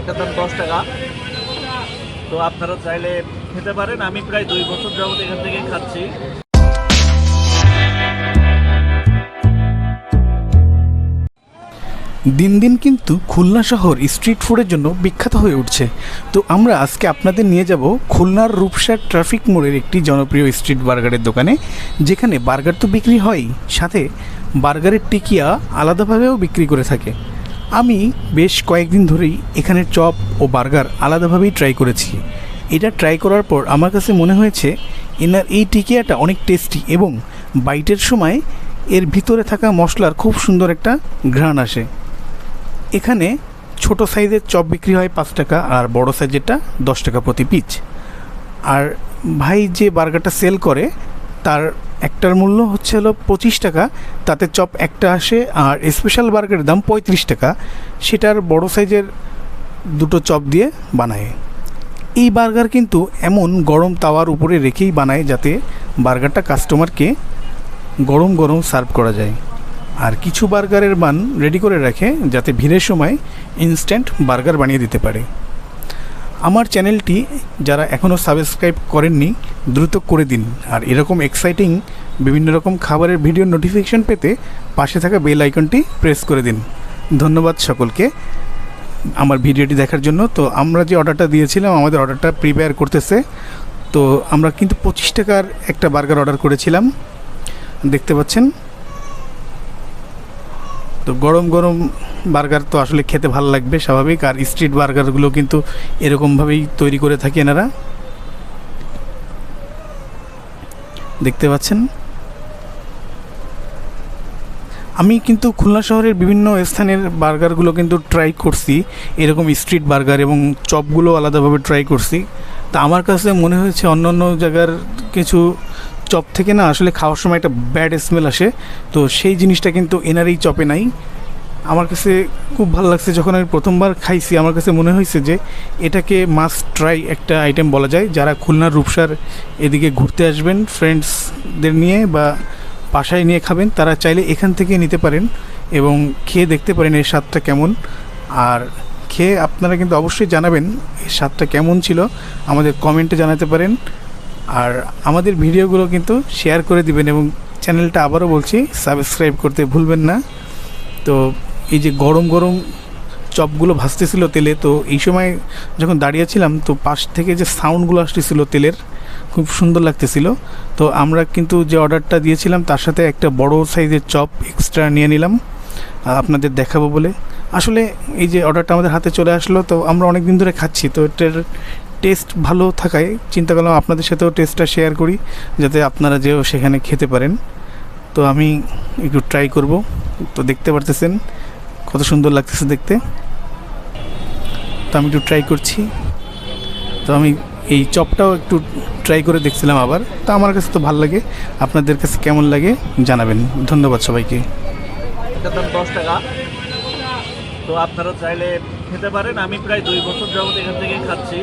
এটার দাম দশ টাকা। তো আপনারা চাইলে খেতে পারেন। আমি প্রায় দুই বছর যাবত এখান থেকে খাচ্ছি। দিন দিন কিন্তু খুলনা শহর স্ট্রিট ফুডের জন্য বিখ্যাত হয়ে উঠছে। তো আমরা আজকে আপনাদের নিয়ে যাব খুলনার রূপসার ট্রাফিক মোড়ের একটি জনপ্রিয় স্ট্রিট বার্গারের দোকানে, যেখানে বার্গার তো বিক্রি হয় সাথে বার্গারের টিকিয়া আলাদাভাবেও বিক্রি করে থাকে। আমি বেশ কয়েকদিন ধরেই এখানে চপ ও বার্গার আলাদাভাবেই ট্রাই করেছি। এটা ট্রাই করার পর আমার কাছে মনে হয়েছে, এনার এই টিকিয়াটা অনেক টেস্টি এবং বাইটের সময় এর ভিতরে থাকা মশলার খুব সুন্দর একটা ঘ্রাণ আসে। এখানে ছোট সাইজের চপ বিক্রি হয় পাঁচ টাকা আর বড় সাইজেরটা দশ টাকা প্রতি পিচ। আর ভাই যে বার্গারটা সেল করে, তার একটার মূল্য হচ্ছে হলো পঁচিশ টাকা, তাতে চপ একটা আসে আর স্পেশাল বার্গারের দাম পঁয়ত্রিশ টাকা। সেটার বড় সাইজের দুটো চপ দিয়ে বানায়। এই বার্গার কিন্তু এমন গরম তাওয়ার উপরে রেখেই বানায় যাতে বার্গারটা কাস্টমারকে গরম গরম সার্ভ করা যায়। আর কিছু বার্গারের মান রেডি করে রাখে যাতে ভিড়ের সময় ইনস্ট্যান্ট বার্গার বানিয়ে দিতে পারে। আমার চ্যানেলটি যারা এখনও সাবস্ক্রাইব করেননি, দ্রুত করে দিন। আর এরকম এক্সাইটিং বিভিন্ন রকম খাবারের ভিডিও নোটিফিকেশন পেতে পাশে থাকা বেল আইকনটি প্রেস করে দিন। ধন্যবাদ সকলকে। আমার ভিডিওটি দেখার জন্য। তো আমরা যে অর্ডারটা দিয়েছিলাম, আমাদের অর্ডারটা প্রিপেয়ার করতেছে। তো আমরা কিন্তু পঁচিশ টাকার একটা বার্গার অর্ডার করেছিলাম। দেখতে পাচ্ছেন? তো গরম গরম বার্গার তো আসলে খেতে ভালো লাগবে, স্বাভাবিক। আর স্ট্রিট বার্গারগুলো কিন্তু এরকমভাবেই তৈরি করে থাকে এনারা। দেখতে পাচ্ছেন? আমি কিন্তু খুলনা শহরের বিভিন্ন স্থানের বার্গারগুলো কিন্তু ট্রাই করছি। এরকম স্ট্রিট বার্গার এবং চপগুলো আলাদাভাবে ট্রাই করছি। তা আমার কাছে মনে হয়েছে অন্য অন্য জায়গার কিছু চপ থেকে না আসলে খাওয়ার সময় একটা ব্যাড স্মেল আসে। তো সেই জিনিসটা কিন্তু এনার এই চপে নাই। আমার কাছে খুব ভালো লাগছে যখন আমি প্রথমবার খাইছি, আমার কাছে মনে হয়েছে যে এটাকে মাস্ট ট্রাই একটা আইটেম বলা যায়। যারা খুলনার রূপসার এদিকে ঘুরতে আসবেন ফ্রেন্ডসদের নিয়ে বা বাসায় নিয়ে খাবেন, তারা চাইলে এখান থেকে নিতে পারেন এবং খেয়ে দেখতে পারেন এর স্বাদটা কেমন। আর খেয়ে আপনারা কিন্তু অবশ্যই জানাবেন এর স্বাদটা কেমন ছিল। আমাদের কমেন্টে জানাতে পারেন। আর আমাদের ভিডিওগুলো কিন্তু শেয়ার করে দিবেন এবং চ্যানেলটা আবারও বলছি সাবস্ক্রাইব করতে ভুলবেন না। তো এই যে গরম গরম চপগুলো ভাসতেছিল তেলে, তো এই সময় যখন দাঁড়িয়েছিলাম, তো পাশ থেকে যে সাউন্ডগুলো আসতেছিল তেলের, খুব সুন্দর লাগতেছিল। তো আমরা কিন্তু যে অর্ডারটা দিয়েছিলাম, তার সাথে একটা বড় সাইজের চপ এক্সট্রা নিয়ে নিলাম, আপনাদের দেখাবো বলে। আসলে এই যে অর্ডারটা আমাদের হাতে চলে আসলো, তো আমরা অনেক দিন ধরে খাচ্ছি, তো এটার টেস্ট ভালো থাকায় চিন্তা করলাম আপনাদের সাথেও টেস্টটা শেয়ার করি, যাতে আপনারা যেও সেখানে খেতে পারেন। তো আমি একটু ট্রাই করব। তো দেখতে পারতেছেন কত সুন্দর লাগতেছে দেখতে। তো আমি একটু ট্রাই করছি। তো আমি এই চপটাও একটু ট্রাই করে দেখছিলাম আবার। তো আমার কাছে তো ভালো লাগে। আপনাদের কাছে কেমন লাগে জানাবেন। ধন্যবাদ সবাইকে। দশ টাকা। তো আপনারা চাইলে খেতে পারেন। আমি প্রায় দুই বছর যাবত এখান থেকে খাচ্ছি।